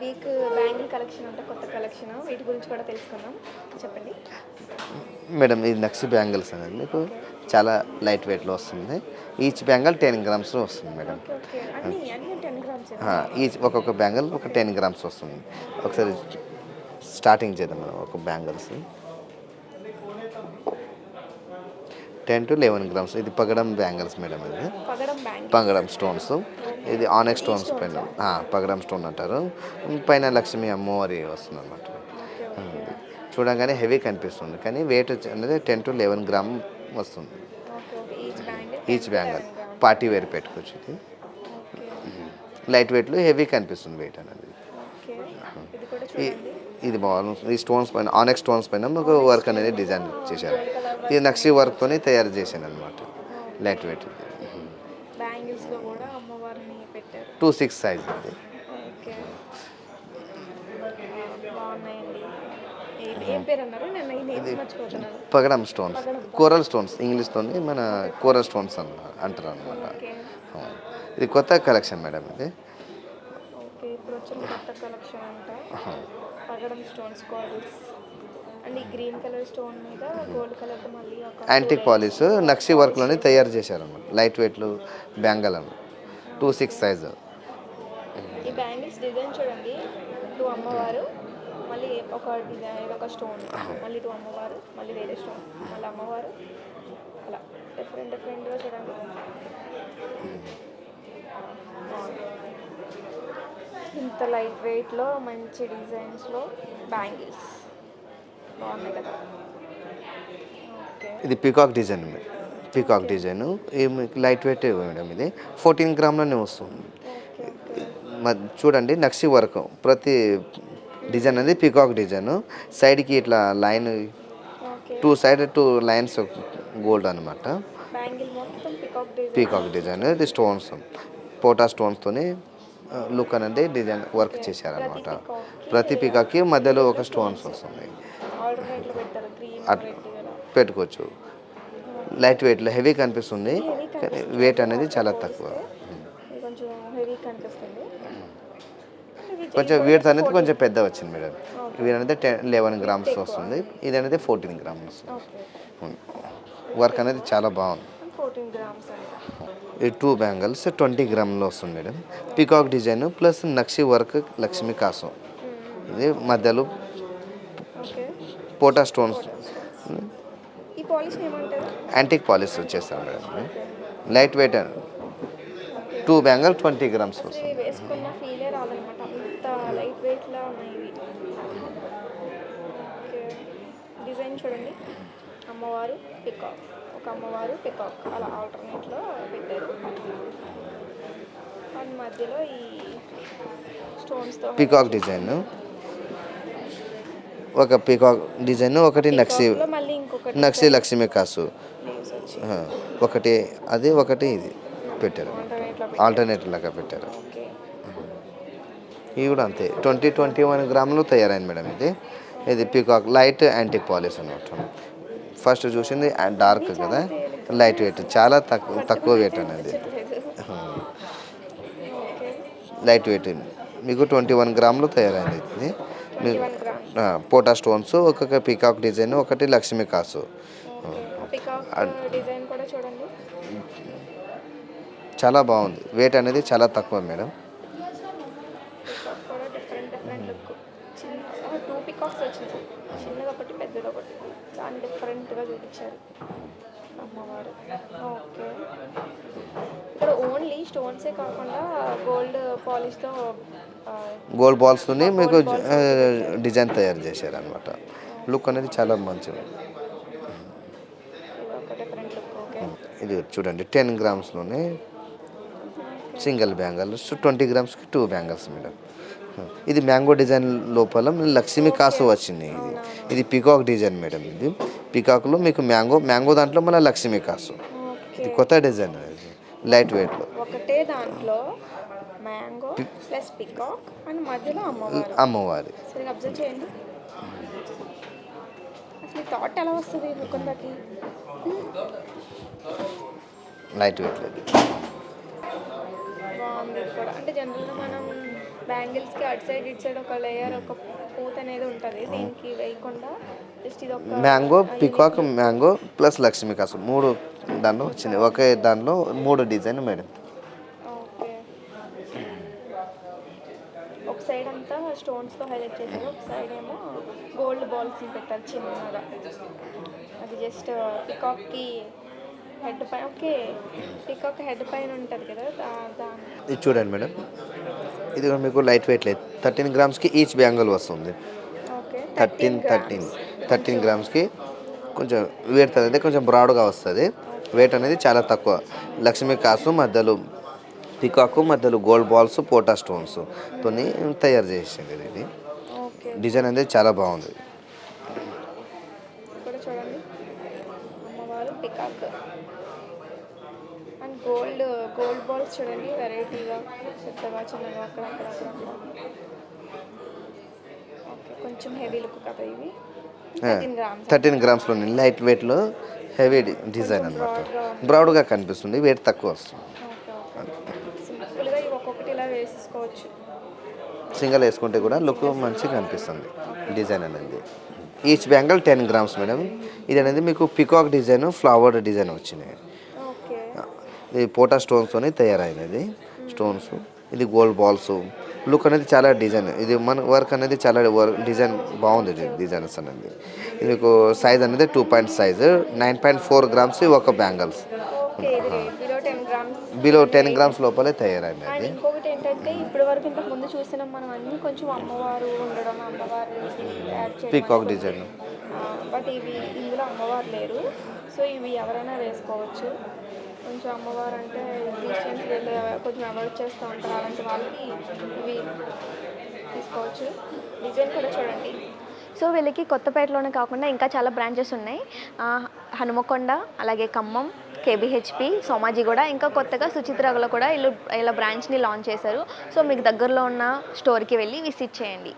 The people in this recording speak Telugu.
వీక్ బ్యాంగిల్ కలెక్షన్ ఉంటే కొత్త కలెక్షన్. వీటి గురించి కూడా తెలుసుకుందాం. చెప్పండి. మేడం ఇది నక్సి బ్యాంగిల్స్ అనేది మీకు చాలా లైట్ వెయిట్లో వస్తుంది. ఈచ్ బ్యాంగిల్ టెన్ గ్రామ్స్లో వస్తుంది మేడం. గ్రామ్స్ ఈచ్ ఒక్కొక్క బ్యాంగిల్ ఒక టెన్ గ్రామ్స్ వస్తుంది. ఒకసారి స్టార్టింగ్ చేద్దాం మనం ఒక bangles. Ten to eleven grams. ఇది పగడం బ్యాంగిల్స్ మేడం ఇది. పగడం స్టోన్స్. ఇది ఆనెక్ స్టోన్స్ పైన. పగడం స్టోన్ అంటారు. పైన లక్ష్మి అమ్మవారి వస్తుంది అనమాట చూడంగానే హెవీ కనిపిస్తుంది. కానీ వెయిట్ వచ్చి- అనేది టెన్ టు లెవెన్ గ్రామ్ వస్తుంది. ఈచ్ బ్యాంగిల్ పార్టీ వేర్ పెట్టుకోవచ్చు ఇది. లైట్ వెయిట్లో హెవీ కనిపిస్తుంది వెయిట్ అనేది. ఇది బాగుంది. ఈ స్టోన్స్ పైన ఆనెక్ స్టోన్స్ పైన ఒక వర్క్ అనేది డిజైన్ చేశారు. ఇది నక్షి వర్క్తోనే తయారు చేశాను అనమాట light weight two six size ఇది. పగడం స్టోన్స్ కోరల్ స్టోన్స్ ఇంగ్లీష్తోని మన కోరల్ స్టోన్స్ అన్న అంటారు అనమాట ఇది కొత్త కలెక్షన్ మేడం ఇది. పగడం స్టోన్స్ కాయిల్స్ అండ్ ఈ గ్రీన్ కలర్ స్టోన్ మీద గోల్డ్ కలర్ మళ్ళీ ఒక యాంటిక్ పాలిస్ నక్షి వర్క్లోనే తయారు చేశారన్నమాట. లైట్ వెయిట్లు బ్యాంగల్ అని టూ సిక్స్ సైజ్ ఈ బ్యాంగిల్స్ డిజైన్ చూడండి. టూ అమ్మవారు మళ్ళీ ఒక డిజైన్ ఒక స్టోన్ మళ్ళీ టూ అమ్మవారు మళ్ళీ వేరే స్టోన్ మళ్ళీ అమ్మవారు. అలా. డిఫరెంట్ డిఫరెంట్గా చూడండి. ఇంత లైట్ వెయిట్లో మంచి డిజైన్స్లో బ్యాంగిల్స్. బాగున్నాయి కదా. ఓకే. ఇది peacock design peacock design. Light weight madam ఇది. ఫోర్టీన్ గ్రామ్లోనే వస్తుంది. చూడండి నక్షి వర్క్. ప్రతి డిజైన్ అనేది పికాక్ డిజైన్. సైడ్కి ఇట్లా line two side two lines gold అనమాట పీకాక్ డిజైన్. ఇది స్టోన్స్. పోటా స్టోన్స్తోని లుక్ అనేది డిజైన్ వర్క్ చేశారనమాట ప్రతి పీకాక్కి మధ్యలో ఒక స్టోన్స్ వస్తుంది. పెట్టుకోవచ్చు. లైట్ వెయిట్లో హెవీ కనిపిస్తుంది. కానీ వెయిట్ అనేది చాలా తక్కువ. కొంచెం వీడ్స్ అనేది కొంచెం పెద్ద వచ్చింది మేడం ఇది అనేది టెన్ లెవెన్ గ్రామ్స్ వస్తుంది. ఇది అనేది ఫోర్టీన్ గ్రామ్స్ వర్క్ అనేది చాలా బాగుంది ఫోర్టీన్ గ్రామ్స్ అంట ఈ టూ బ్యాంగిల్స్ ట్వంటీ గ్రామ్లో వస్తుంది మేడం. పీకాక్ డిజైన్ ప్లస్ నక్షి వర్క్ లక్ష్మీ కాసం ఇది మధ్యలో పోటా స్టోన్స్. ఈ యాంటిక్ పాలిష్ వచ్చేస్తాం madam. Light weight two bangle twenty grams వస్తుంది. డిజైన్ చూడండి. అమ్మవారు పికాక్ ఒక అమ్మవారు పికాక్ అలా ఆల్టర్నేట్లో పెట్టారు. అండ్ మధ్యలో ఈ స్టోన్స్తో పీకాక్ డిజైన్. ఒక పీకాక్ డిజైన్ ఒకటి ఇంకొకటి నక్షి లక్ష్మీ కాసు. ఒకటి అది ఒకటి ఇది పెట్టారు. ఆల్టర్నేట్ లాగా పెట్టారు. ఇవి కూడా అంతే. ట్వంటీ ట్వంటీ వన్ గ్రాములు తయారైంది మేడం ఇది. ఇది పీకాక్ లైట్ యాంటిక్ పాలిష్ అనమాట. ఫస్ట్ చూసింది డార్క్ కదా. లైట్ వెయిట్ చాలా తక్కువ తక్కువ వెయిట్ అనేది. Light weight. మీకు ట్వంటీ వన్ గ్రాములు తయారైంది ఇది. పోటా స్టోన్స్ ఒక్కొక్క పీకాక్ డిజైన్ ఒకటి లక్ష్మీ కాసు. చాలా బాగుంది. వెయిట్ అనేది చాలా తక్కువ మేడం. ఒకటి పెద్దది ఒకటి. దాన్ని డిఫరెంట్గా చూపించారు. అమ్మవారు. ఓకే. ఇక్కడ ఓన్లీ స్టోన్సే కాకుండా గోల్డ్ పాలిష్తో గోల్డ్ బాల్స్తోని మీకు డిజైన్ తయారు చేశారు అనమాట లుక్ అనేది చాలా మంచిది. ఇది చూడండి టెన్ గ్రామ్స్లోనే సింగిల్ బ్యాంగిల్స్ ట్వంటీ గ్రామ్స్కి టూ బ్యాంగిల్స్ మేడం. ఇది మ్యాంగో డిజైన్ లోపల లక్ష్మీ కాసు వచ్చింది ఇది. ఇది పికాక్ డిజైన్ మేడం ఇది. పికాక్లో మీకు మ్యాంగో మ్యాంగో దాంట్లో మన లక్ష్మీ కాసు. ఇది కొత్త డిజైన్ లైట్ వెయిట్లో ఒకటే దాంట్లో మ్యాంగో ప్లస్ పికాక్ అండ్ మధ్యలో అమ్మవారు. లైట్ వెయిట్ లేదు అంటే జనరల్గా మనం బ్యాంగిల్స్కి అటు సైడ్ ఇటు సైడ్ ఒక లేయర్ ఒక పూత అనేది ఉంటుంది. దీనికి వేయకుండా జస్ట్ ఇది ఒక mango peacock mango plus Lakshmi కాసు. మూడు దాంట్లో వచ్చింది. ఒకే దాంట్లో మూడు డిజైన్ మేడం. ఓకే. ఒక సైడ్ అంతా స్టోన్స్తో హైలైట్ చేశారు. ఒక సైడ్ ఏమో గోల్డ్ బాల్స్ పెట్టారు చిన్నగా. అది జస్ట్ పికాక్కి హెడ్ పైన ఓకే పికాక్ హెడ్ పైన ఉంటుంది కదా దా- దాని ఇది చూడండి మేడం. ఇది కూడా మీకు లైట్ వెయిట్ లేదు. థర్టీన్ గ్రామ్స్కి ఈచ్ బ్యాంగిల్ వస్తుంది. థర్టీన్ థర్టీన్ థర్టీన్ గ్రామ్స్కి కొంచెం వెయిట్ అనేది కొంచెం బ్రాడ్గా వస్తుంది. వెయిట్ అనేది చాలా తక్కువ. లక్ష్మీ కాసు మధ్యలో పికాకు మధ్యలో గోల్డ్ బాల్స్ పోటా స్టోన్స్ తోని తయారు చేసింది ఇది. డిజైన్ అనేది చాలా బాగుంది ఇక్కడ చూడండి అమ్మవారు పికాక్ అండ్ గోల్డ్ బాల్స్ చూడండి వెరైటీగా పెద్దగా చిన్నగా అక్కడ అక్కడ ఓకే కొంచెం హెవీ లుక్ కదా ఇవి. Thirteen grams. థర్టీన్ గ్రామ్స్లోని లైట్ వెయిట్లో హెవీ డిజైన్ అనమాట బ్రౌడ్గా కనిపిస్తుంది. వెయిట్ తక్కువ వస్తుంది. సింగల్ వేసుకుంటే కూడా లుక్ మంచిగా కనిపిస్తుంది డిజైన్ అనేది. Each bangle ten grams madam ఇది అనేది మీకు పికాక్ డిజైన్ ఫ్లవర్ డిజైన్ వచ్చినాయి. ఇది పోటా స్టోన్స్తోని తయారైనది స్టోన్స్. ఇది గోల్డ్ బాల్స్. లుక్ అనేది చాలా డిజైన్. ఇది మన వర్క్ అనేది చాలా వర్క్ డిజైన్ బాగుంది ఇది డిజైన్స్ అనేది. ఇది సైజ్ అనేది two point size nine point four grams ఒక బ్యాంగిల్స్. బిలో టెన్ గ్రామ్స్ లోపలే తయారైనది. అండ్ ఇంకొకటి ఏంటంటే ఇప్పటి వరకు ఇంతకు ముందు చూసినాం మనం అన్ని కొంచెం అమ్మవారు ఉండడం అమ్మవారు యాడ్ చేయడం పీకాక్ డిజైన్ బట్ ఇవి ఇందులో అమ్మవారు లేరు. సో ఇవి ఎవరైనా వేసుకోవచ్చు. కొంచెం అమ్మవారు అంటే క్రిస్టియన్స్ వీళ్ళు కొంచెం అవాయిడ్ చేస్తూ ఉంటారు. అలాంటి వాళ్ళకి ఇవి తీసుకోవచ్చు. డిజైన్ కూడా చూడండి. సో వీళ్ళకి కొత్తపేటలోనే కాకుండా ఇంకా చాలా బ్రాంచెస్ ఉన్నాయి. హనుమకొండ అలాగే ఖమ్మం కేబిహెచ్పి సోమాజిగూడ ఇంకా కొత్తగా సుచిత్రలో కూడా వీళ్ళు ఇలా బ్రాంచ్ని లాంచ్ చేశారు. సో మీకు దగ్గరలో ఉన్న స్టోర్కి వెళ్ళి విసిట్ చేయండి.